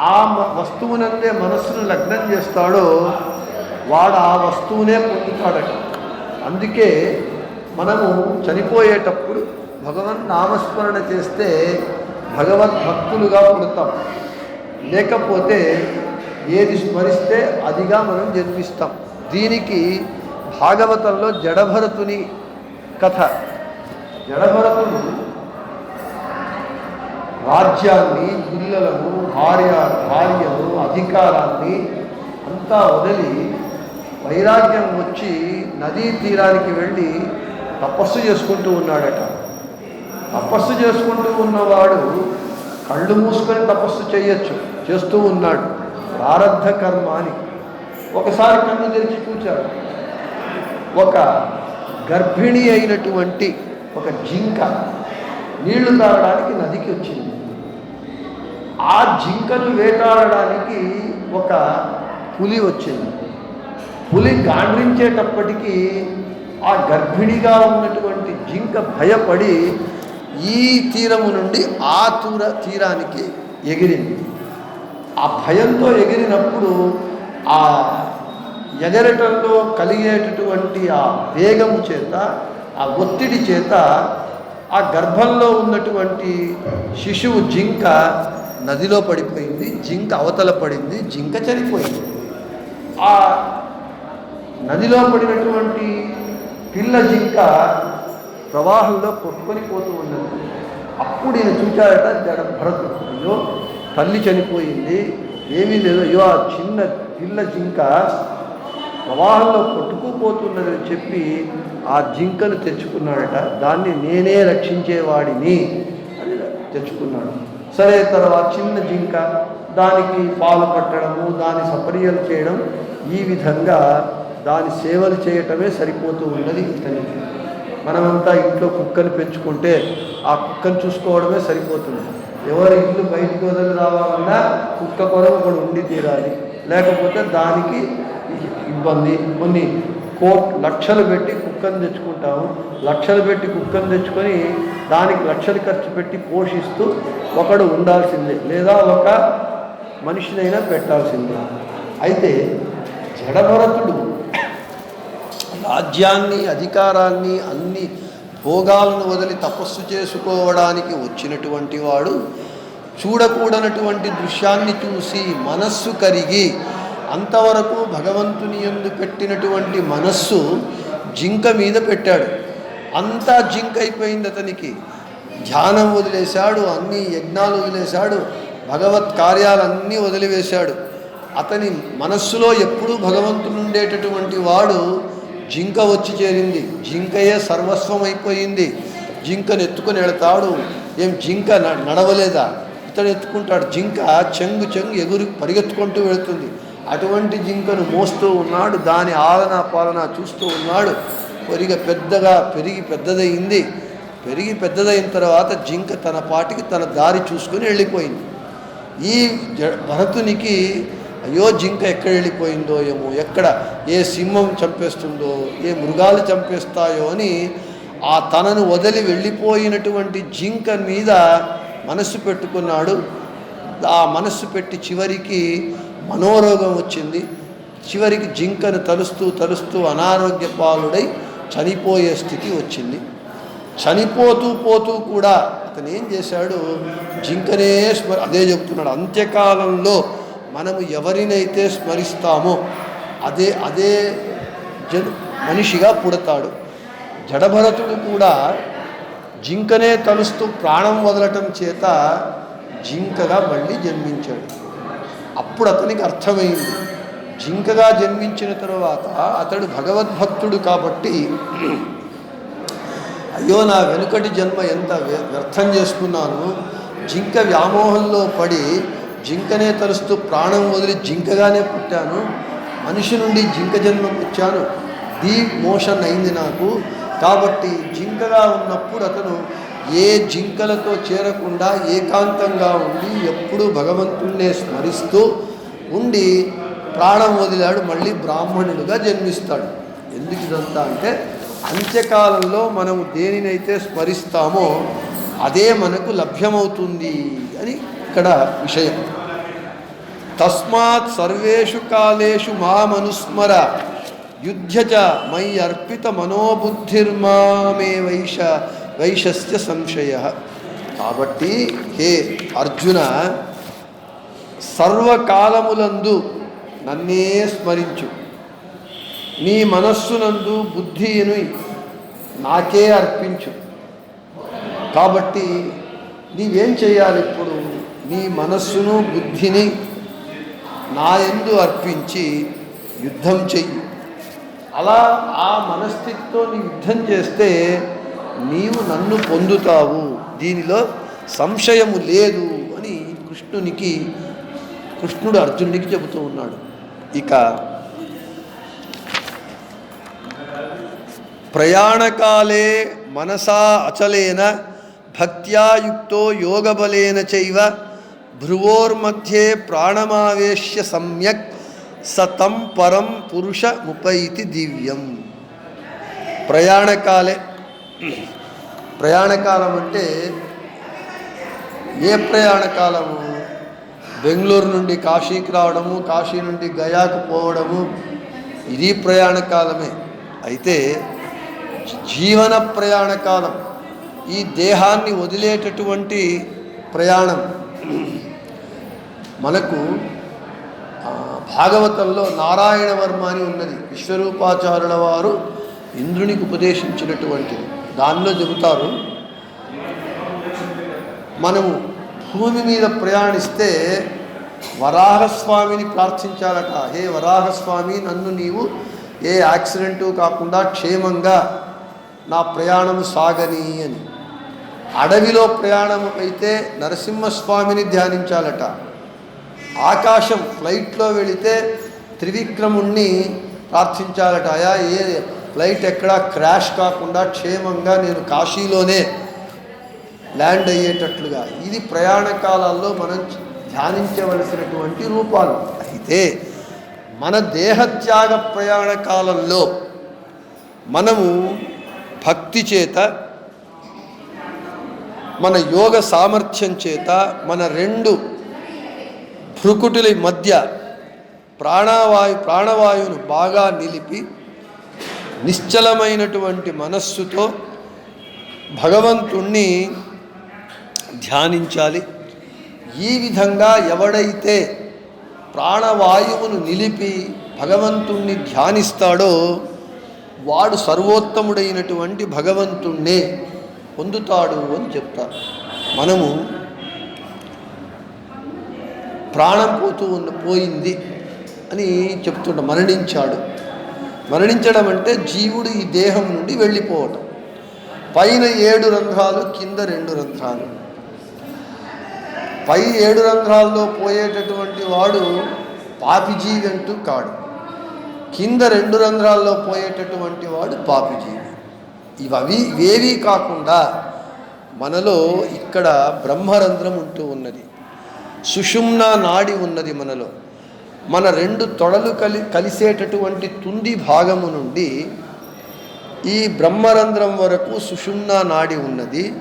ఆ మ- వస్తువునందే మనస్సును లగ్నం చేస్తాడో వాడు ఆ వస్తువునే పొందుతాడట. అందుకే మనము చనిపోయేటప్పుడు భగవన్ నామస్మరణ చేస్తే భగవద్భక్తులుగా పుడతాం. లేకపోతే ఏది స్మరిస్తే అదిగా మనం జన్మిస్తాం. దీనికి భాగవతంలో జడభరతుని కథ. జడభరతుడు రాజ్యాన్ని పిల్లలను భార్య భార్యను అధికారాన్ని అంతా వదిలి వైరాగ్యం వచ్చి నదీ తీరానికి వెళ్ళి తపస్సు చేసుకుంటూ ఉన్నాడట. తపస్సు చేసుకుంటూ ఉన్నవాడు కళ్ళు మూసుకొని తపస్సు చేయొచ్చు చేస్తూ ఉన్నాడు. ప్రారబ్ధ కర్మ అని. ఒకసారి కన్ను తెరిచి చూచాడు ఒక గర్భిణి అయినటువంటి ఒక జింక నీళ్ళు తాగడానికి నదికి వచ్చింది. ఆ జింకను వేటాడడానికి ఒక పులి వచ్చింది. పులి గాండ్రించేటప్పటికీ ఆ గర్భిణిగా ఉన్నటువంటి జింక భయపడి ఈ తీరము నుండి ఆ తూర తీరానికి ఎగిరింది. ఆ భయంతో ఎగిరినప్పుడు ఆ ఎగరటంలో కలిగేటటువంటి ఆ వేగము చేత ఆ ఒత్తిడి చేత ఆ గర్భంలో ఉన్నటువంటి శిశువు జింక నదిలో పడిపోయింది జింక అవతల పడింది జింక చనిపోయింది. ఆ నదిలో పడినటువంటి పిల్ల జింక ప్రవాహంలో కొట్టుకొని పోతూ ఉన్నది. అప్పుడు ఈయన చూచాడట జడ భరతుడు అయ్యో తల్లి చనిపోయింది ఏమీ లేదు అయ్యో ఆ చిన్న పిల్ల జింక ప్రవాహంలో కొట్టుకుపోతున్నదని చెప్పి ఆ జింకను తెచ్చుకున్నాడట. దాన్ని నేనే రక్షించేవాడిని అని తెచ్చుకున్నాడు. సరే తర్వాత చిన్న జింక దానికి పాలు పట్టడము దాని సపర్యలు చేయడం ఈ విధంగా దాని సేవలు చేయటమే సరిపోతూ ఉన్నది ఇతనికి. మనమంతా ఇంట్లో కుక్కను పెంచుకుంటే ఆ కుక్కను చూసుకోవడమే సరిపోతుంది. ఎవరి ఇల్లు బయటికి వదిలి రావాలన్నా కుక్క కొరకు కూడా ఉండి తీరాలి. లేకపోతే దానికి ఇబ్బంది. కొన్ని కోట్ లక్షలు పెట్టి కుక్కను తెచ్చుకుంటాము. లక్షలు పెట్టి కుక్కను తెచ్చుకొని దానికి లక్షలు ఖర్చు పెట్టి పోషిస్తూ ఒకడు ఉండాల్సిందే. లేదా ఒక మనిషినైనా పెట్టాల్సిందే. అయితే జడభరతుడు రాజ్యాన్ని అధికారాన్ని అన్ని భోగాలను వదిలి తపస్సు చేసుకోవడానికి వచ్చినటువంటి వాడు చూడకూడనటువంటి దృశ్యాన్ని చూసి మనస్సు కరిగి అంతవరకు భగవంతుని ఎందు పెట్టినటువంటి మనస్సు జింక మీద పెట్టాడు. అంతా జింక అయిపోయింది అతనికి. ధ్యానం వదిలేశాడు అన్ని యజ్ఞాలు వదిలేశాడు భగవత్ కార్యాలన్నీ వదిలివేశాడు. అతని మనస్సులో ఎప్పుడూ భగవంతుడు ఉండేటటువంటి వాడు జింక వచ్చి చేరింది. జింకయే సర్వస్వం అయిపోయింది. జింకను ఎత్తుకొని వెళతాడు. ఏం జింక న- నడవలేదా? ఇతడు ఎత్తుకుంటాడు. జింక చెంగు చెంగు ఎగురు పరిగెత్తుకుంటూ వెళుతుంది. అటువంటి జింకను మోస్తూ ఉన్నాడు దాని ఆలన పాలన చూస్తూ ఉన్నాడు. పెరిగ పెద్దగా పెరిగి పెద్దదయింది. పెరిగి పెద్దదైన తర్వాత జింక తన పాటికి తన దారి చూసుకుని వెళ్ళిపోయింది. ఈ జ- భరతునికి అయ్యో జింక ఎక్కడ వెళ్ళిపోయిందో ఏమో ఎక్కడ ఏ సింహం చంపేస్తుందో ఏ మృగాలు చంపేస్తాయో అని ఆ తనను వదిలి వెళ్ళిపోయినటువంటి జింక మీద మనస్సు పెట్టుకున్నాడు. ఆ మనస్సు పెట్టి చివరికి మనోరోగం వచ్చింది. చివరికి జింకను తలుస్తూ తలుస్తూ అనారోగ్య పాలుడై చనిపోయే స్థితి వచ్చింది. చనిపోతూ పోతూ కూడా అతను ఏం చేశాడు? జింకనే స్మ అదే చెప్తున్నాడు. అంత్యకాలంలో మనము ఎవరినైతే స్మరిస్తామో అదే అదే జన్ మనిషిగా పుడతాడు. జడభరతుడు కూడా జింకనే తలుస్తూ ప్రాణం వదలటం చేత జింకగా మళ్ళీ జన్మించాడు. అప్పుడు అతనికి అర్థమైంది. జింకగా జన్మించిన తరువాత అతడు భగవద్భక్తుడు కాబట్టి అయ్యో నా వెనుకటి జన్మ ఎంత వ్య- వ్యర్థం చేసుకున్నాను. జింక వ్యామోహంలో పడి జింకనే తలుస్తూ ప్రాణం వదిలి జింకగానే పుట్టాను. మనిషి నుండి జింక జన్మ వచ్చాను. డీప్ మోషన్ అయింది నాకు. కాబట్టి జింకగా ఉన్నప్పుడు అతను ఏ జింకలతో చేరకుండా ఏకాంతంగా ఉండి ఎప్పుడూ భగవంతుణ్ణే స్మరిస్తూ ఉండి ప్రాణం వదిలాడు మళ్ళీ బ్రాహ్మణుడుగా జన్మిస్తాడు. ఎందుకు ఇదంతా అంటే అంత్యకాలంలో మనం దేనినైతే స్మరిస్తామో అదే మనకు లభ్యమవుతుంది అని ఇక్కడ విషయం. తస్మాత్ సర్వేషు కాలేషు మామనుస్మర యుద్ధ చ మై అర్పిత మనోబుద్ధిర్మామే వైష వైశస్య సంశయ. కాబట్టి హే అర్జున సర్వకాలములందు నన్నే స్మరించు. నీ మనస్సునందు బుద్ధిని నాకే అర్పించు. కాబట్టి నీవేం చేయాలి ఇప్పుడు? నీ మనస్సును బుద్ధిని నా ఎందు అర్పించి యుద్ధం చెయ్యి. అలా ఆ మనస్థితితో నీ యుద్ధం చేస్తే నీవు నన్ను పొందుతావు. దీనిలో సంశయము లేదు అని కృష్ణునికి కృష్ణుడు అర్జునుడికి చెబుతూ ఉన్నాడు. ఇక ప్రయాణకాలే మనసా అచలేన భక్త్యాయుక్తో యోగబలేన చైవ భ్రువోర్మధ్యే ప్రాణమావేశ్య సమ్యక్ సతం పరం పురుష ముపైతి దివ్యం. ప్రయాణకాలే ప్రయాణకాలం అంటే ఏ ప్రయాణకాలము బెంగళూరు నుండి కాశీకి రావడము కాశీ నుండి గయాకు పోవడము ఇది ప్రయాణకాలమే అయితే జీవన ప్రయాణకాలం ఈ దేహాన్ని వదిలేటటువంటి ప్రయాణం. మనకు భాగవతంలో నారాయణ వర్మ అని ఉన్నది. విశ్వరూపాచారుల వారు ఇంద్రునికి ఉపదేశించినటువంటిది. దానిలో చెబుతారు మనము భూమి మీద ప్రయాణిస్తే వరాహస్వామిని ప్రార్థించాలట. హే వరాహస్వామి నన్ను నీవు ఏ యాక్సిడెంటు కాకుండా క్షేమంగా నా ప్రయాణం సాగని అని. అడవిలో ప్రయాణం అయితే నరసింహస్వామిని ధ్యానించాలట. ఆకాశం ఫ్లైట్లో వెళితే త్రివిక్రముణ్ణి ప్రార్థించాలట. అయా ఏ ఫ్లైట్ ఎక్కడా క్రాష్ కాకుండా క్షేమంగా నేను కాశీలోనే ల్యాండ్ అయ్యేటట్లుగా. ఇది ప్రయాణ కాలాల్లో మనం ధ్యానించవలసినటువంటి రూపాలు. అయితే మన దేహత్యాగ ప్రయాణ కాలంలో మనము భక్తి చేత మన యోగ సామర్థ్యం చేత మన రెండు భృకుటుల మధ్య ప్రాణవాయు ప్రాణవాయువును బాగా నిలిపి నిశ్చలమైనటువంటి మనస్సుతో భగవంతుణ్ణి ధ్యానించాలి. ఈ విధంగా ఎవడైతే ప్రాణవాయువును నిలిపి భగవంతుణ్ణి ధ్యానిస్తాడో వాడు సర్వోత్తముడైనటువంటి భగవంతుణ్ణే పొందుతాడు అని చెప్తారు. మనము ప్రాణం పోతూ ఉన్న పోయింది అని చెప్తుంట మరణించాడు. మరణించడం అంటే జీవుడు ఈ దేహం నుండి వెళ్ళిపోవటం. పైన ఏడు రంధ్రాలు కింద రెండు రంధ్రాలు. పై ఏడు రంధ్రాల్లో పోయేటటువంటి వాడు పాపిజీవి అంటూ కాడు. కింద రెండు రంధ్రాల్లో పోయేటటువంటి వాడు పాపిజీవి. ఇవవి ఇవేవీ కాకుండా మనలో ఇక్కడ బ్రహ్మరంధ్రం ఉంటూ ఉన్నది. సుషుమ్న నాడి ఉన్నది మనలో. మన రెండు తొడలు కలి కలిసేటటువంటి తుండి భాగము నుండి ఈ బ్రహ్మరంధ్రం వరకు సుషుమ్న నాడి ఉన్నది.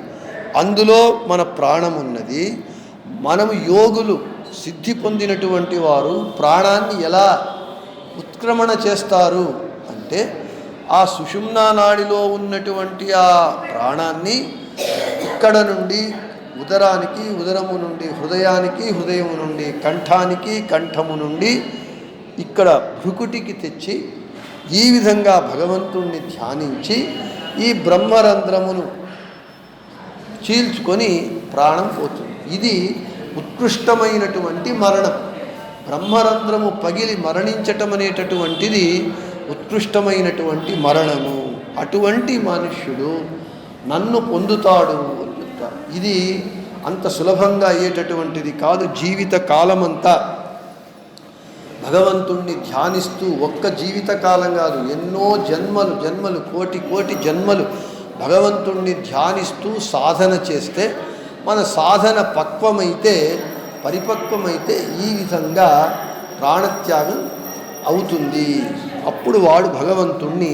అందులో మన ప్రాణం ఉన్నది. మనము యోగులు సిద్ధి పొందినటువంటి వారు ప్రాణాన్ని ఎలా ఉత్క్రమణ చేస్తారు అంటే ఆ సుషుమ్నా నాడిలో ఉన్నటువంటి ఆ ప్రాణాన్ని ఇక్కడ నుండి ఉదరానికి ఉదరము నుండి హృదయానికి హృదయము నుండి కంఠానికి కంఠము నుండి ఇక్కడ భృకుటికి తెచ్చి ఈ విధంగా భగవంతుణ్ణి ధ్యానించి ఈ బ్రహ్మరంధ్రమును చీల్చుకొని ప్రాణం పోతుంది. ఇది ఉత్కృష్టమైనటువంటి మరణం. బ్రహ్మరంధ్రము పగిలి మరణించటం అనేటటువంటిది ఉత్కృష్టమైనటువంటి మరణము. అటువంటి మనుష్యుడు నన్ను పొందుతాడు. చెప్తారు ఇది అంత సులభంగా అయ్యేటటువంటిది కాదు జీవిత కాలమంతా. భగవంతుణ్ణి ధ్యానిస్తూ ఒక్క జీవిత కాలం కాదు ఎన్నో జన్మలు జన్మలు కోటి కోటి జన్మలు భగవంతుణ్ణి ధ్యానిస్తూ సాధన చేస్తే మన సాధన పక్వమైతే పరిపక్వమైతే ఈ విధంగా ప్రాణత్యాగం అవుతుంది. అప్పుడు వాడు భగవంతుణ్ణి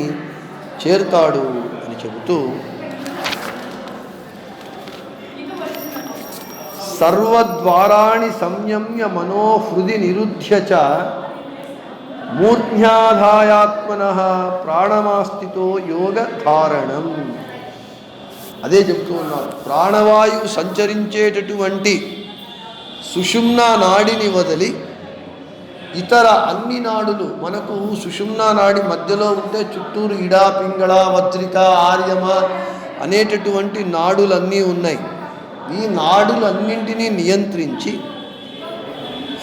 చేరుతాడు అని చెబుతూ సర్వద్వారాణి సంయమ్య మనోహృది నిరుధ్య చ. మూర్ధ్యాధాయాత్మన ప్రాణమాస్థితో యోగ ధారణం. అదే చెప్తూ ఉన్నారు. ప్రాణవాయువు సంచరించేటటువంటి సుషుమ్నా నాడిని వదిలి ఇతర అన్ని నాడులు మనకు సుషుమ్నా నాడి మధ్యలో ఉంటే చుట్టూరు ఇడా పింగళ వజ్రిక ఆర్యమ అనేటటువంటి నాడులన్నీ ఉన్నాయి. ఈ నాడులన్నింటినీ నియంత్రించి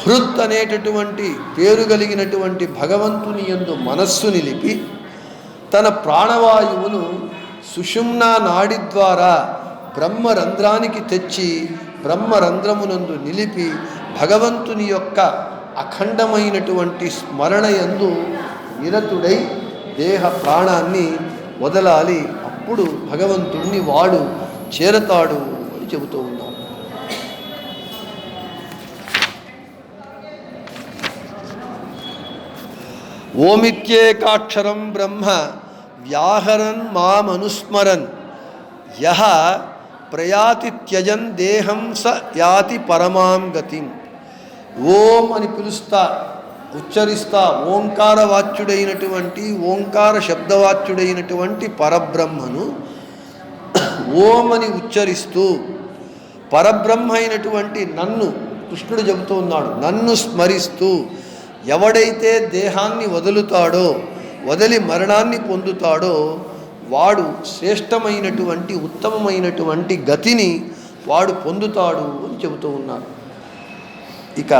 హృత్ అనేటటువంటి పేరు కలిగినటువంటి భగవంతుని యందు మనస్సు నిలిపి తన ప్రాణవాయువును సుషుమ్నా నాడి ద్వారా బ్రహ్మరంధ్రానికి తెచ్చి బ్రహ్మరంధ్రమునందు నిలిపి భగవంతుని యొక్క అఖండమైనటువంటి స్మరణ యందు నిరతుడై దేహ ప్రాణాన్ని వదలాలి. అప్పుడు భగవంతుణ్ణి వాడు చేరతాడు. చెబుతూ ఉన్నాం. ఓమిత్యేకాక్షరం బ్రహ్మ వ్యాహరన్ మామనుస్మరన్ యహ ప్రయాతి త్యజన్ దేహం స యాతి పరమాం గతిం. ఓం అని పిలుస్తా ఉచ్చరిస్తా ఓంకార వాచ్యుడైనటువంటి ఓంకార శబ్దవాచ్యుడైనటువంటి పరబ్రహ్మను ఓం అని ఉచ్చరిస్తూ పరబ్రహ్మ అయినటువంటి నన్ను కృష్ణుడు చెబుతూ ఉన్నాడు నన్ను స్మరిస్తూ ఎవడైతే దేహాన్ని వదులుతాడో వదిలి మరణాన్ని పొందుతాడో వాడు శ్రేష్టమైనటువంటి ఉత్తమమైనటువంటి గతిని వాడు పొందుతాడు అని చెబుతూ ఉన్నారు ఇక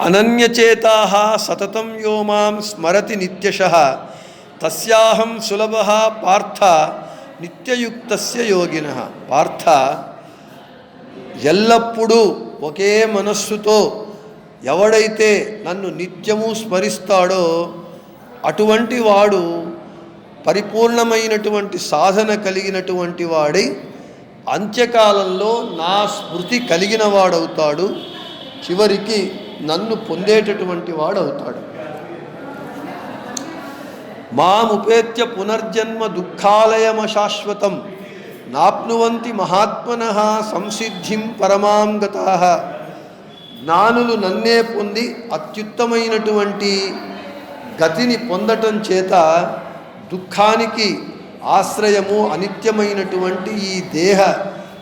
అనన్యచేతా సతతం యో మాం స్మరతి నిత్యశ తస్యాహం సులభ పార్థ నిత్యయుక్తస్య యోగిన. పార్థ ఎల్లప్పుడూ ఒకే మనస్సుతో ఎవడైతే నన్ను నిత్యము స్మరిస్తాడో అటువంటి వాడు పరిపూర్ణమైనటువంటి సాధన కలిగినటువంటి వాడై అంత్యకాలంలో నా స్మృతి కలిగిన వాడవుతాడు. చివరికి నన్ను పొందేటటువంటి వాడవుతాడు. మాముపేత్య పునర్జన్మ దుఃఖాలయమ శాశ్వతం. నాప్నువంతి మహాత్మన సంసిద్ధిం పరమాం గతా. జ్ఞానులు నన్నే పొంది అత్యుత్తమైనటువంటి గతిని పొందటం చేత దుఃఖానికి ఆశ్రయము అనిత్యమైనటువంటి ఈ దేహ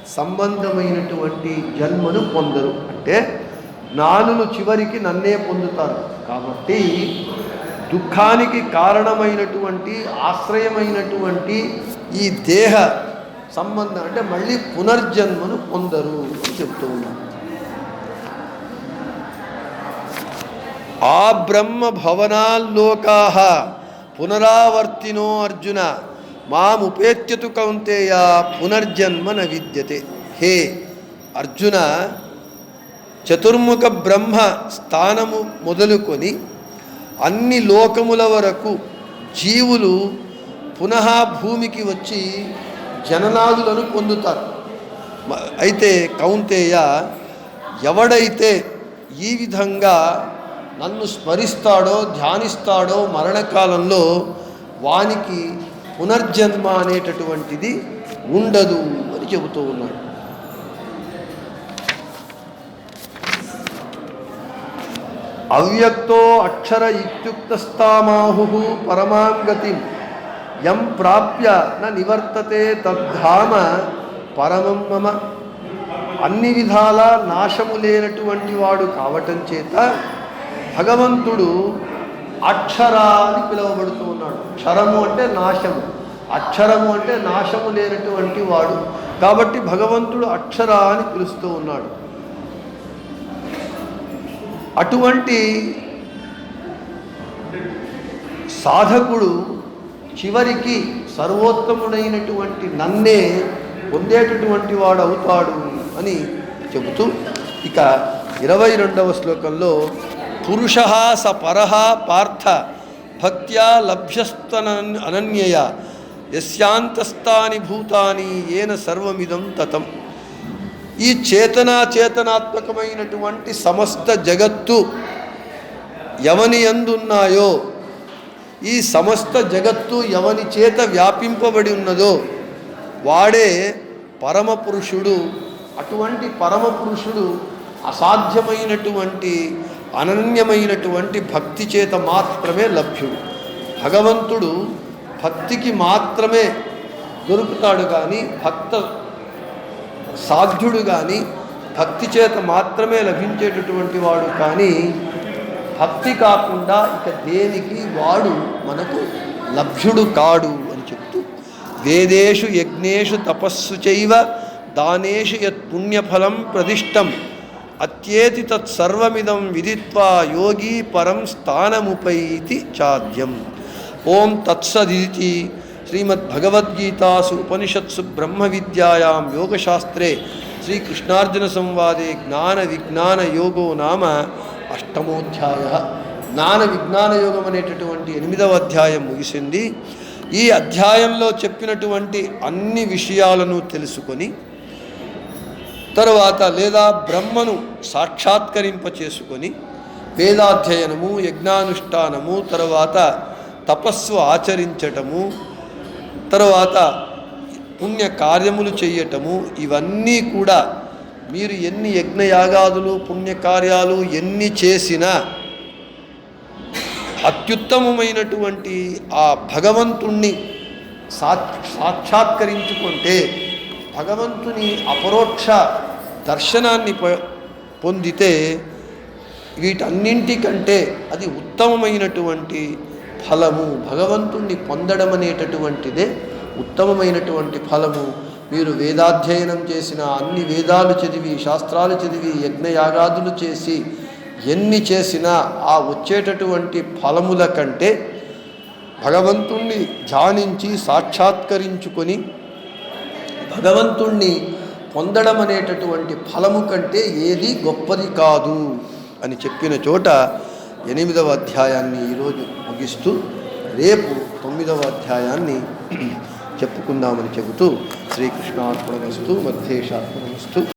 సంబంధమైనటువంటి జన్మను పొందరు. అంటే జ్ఞానులు చివరికి నన్నే పొందుతారు. కాబట్టి దుఃఖానికి కారణమైనటువంటి ఆశ్రయమైనటువంటి ఈ దేహ సంబంధం అంటే మళ్ళీ పునర్జన్మను పొందరు అని చెప్తూ ఉన్నాను ఆ బ్రహ్మ భవనాల్లోకా పునరావర్తినో అర్జున మాముపేత్యతు కౌంతేయ పునర్జన్మ న విద్యతే. హే అర్జున చతుర్ముఖ బ్రహ్మ స్థానము మొదలుకొని అన్ని లోకముల వరకు జీవులు పునః భూమికి వచ్చి జననాదులను పొందుతారు. అయితే కౌంతేయ ఎవడైతే ఈ విధంగా నన్ను స్మరిస్తాడో ధ్యానిస్తాడో మరణకాలంలో వానికి పునర్జన్మ అనేటటువంటిది ఉండదు అని చెబుతూ ఉన్నాడు. అవ్యక్తో అక్షర ఇత్యుక్తస్థామాహు పరమాంగతి. యం ప్రాప్య న నివర్తతే తద్ధామ పరమం మమ. అన్ని విధాల నాశము లేనటువంటి వాడు కావటం చేత భగవంతుడు అక్షర అని పిలువబడుతూ ఉన్నాడు. క్షరము అంటే నాశము. అక్షరము అంటే నాశము లేనటువంటి వాడు. కాబట్టి భగవంతుడు అక్షర అని పిలుస్తూ ఉన్నాడు. అటువంటి సాధకుడు చివరికి సర్వోత్తముడైనటువంటి నన్నే పొందేటటువంటి వాడు అవుతాడు అని చెబుతూ ఇక ఇరవై రెండవ శ్లోకంలో పురుష స పరహ పార్థ భక్త్యా లభ్యస్తన అనన్యయ యస్యాంతస్తాని భూతాని ఏన సర్వమిదం తతం. ఈ చేతనా చేతనాత్మకమైనటువంటి సమస్త జగత్తు ఎవని ఎందున్నాయో ఈ సమస్త జగత్తు ఎవని చేత వ్యాపింపబడి ఉన్నదో వాడే పరమపురుషుడు అటువంటి పరమపురుషుడు అసాధ్యమైనటువంటి అనన్యమైనటువంటి భక్తి చేత మాత్రమే లభ్యుడు. భగవంతుడు భక్తికి మాత్రమే దొరుకుతాడు కానీ భక్త సాధ్యుడు కానీ భక్తి చేత మాత్రమే లభించేటటువంటి వాడు కానీ భక్తి కాకుండా ఇక దేనికి వాడు మనకు లభ్యుడు కాడు అని చెప్తూ వేదేషు యజ్ఞేషు తపస్సు చైవ దానేషు యత్ పుణ్యఫలం ప్రదిష్టం అత్యేతి తత్సర్వమిదం విదిత్వా యోగి పరం స్థానముపైతి చాద్యం. ఓం తత్సదితి శ్రీమద్భగవద్గీతాసు ఉపనిషత్సు బ్రహ్మ విద్యాయాం యోగశాస్త్రే శ్రీకృష్ణార్జున సంవాదే జ్ఞాన విజ్ఞాన యోగో నామ అష్టమోధ్యాయ. జ్ఞాన విజ్ఞాన యోగం అనేటటువంటి ఎనిమిదవ అధ్యాయం ముగిసింది. ఈ అధ్యాయంలో చెప్పినటువంటి అన్ని విషయాలను తెలుసుకొని తరువాత లేదా బ్రహ్మను సాక్షాత్కరింప చేసుకొని వేదాధ్యయనము యజ్ఞానుష్ఠానము తరువాత తపస్సు ఆచరించటము తర్వాత పుణ్య కార్యములు చేయటము ఇవన్నీ కూడా మీరు ఎన్ని యజ్ఞయాగాదులు పుణ్యకార్యాలు ఎన్ని చేసినా అత్యుత్తమమైనటువంటి ఆ భగవంతుణ్ణి సాక్షాత్కరించుకుంటే భగవంతుని అపరోక్ష దర్శనాన్ని పొందితే వీటన్నింటికంటే అది ఉత్తమమైనటువంటి ఫలము భగవంతుణ్ణి పొందడం అనేటటువంటిదే ఉత్తమమైనటువంటి ఫలము. మీరు వేదాధ్యయనం చేసిన అన్ని వేదాలు చదివి శాస్త్రాలు చదివి యజ్ఞయాగాదులు చేసి ఎన్ని చేసినా ఆ వచ్చేటటువంటి ఫలముల కంటే భగవంతుణ్ణి ధ్యానించి సాక్షాత్కరించుకొని భగవంతుణ్ణి పొందడం అనేటటువంటి ఫలము కంటే ఏది గొప్పది కాదు అని చెప్పిన చోట ఎనిమిదవ అధ్యాయాన్ని ఈరోజు ముగిస్తూ రేపు తొమ్మిదవ అధ్యాయాన్ని చెప్పుకుందామని చెబుతూ శ్రీకృష్ణార్పణమస్తు మధ్యేషార్పణమస్తు.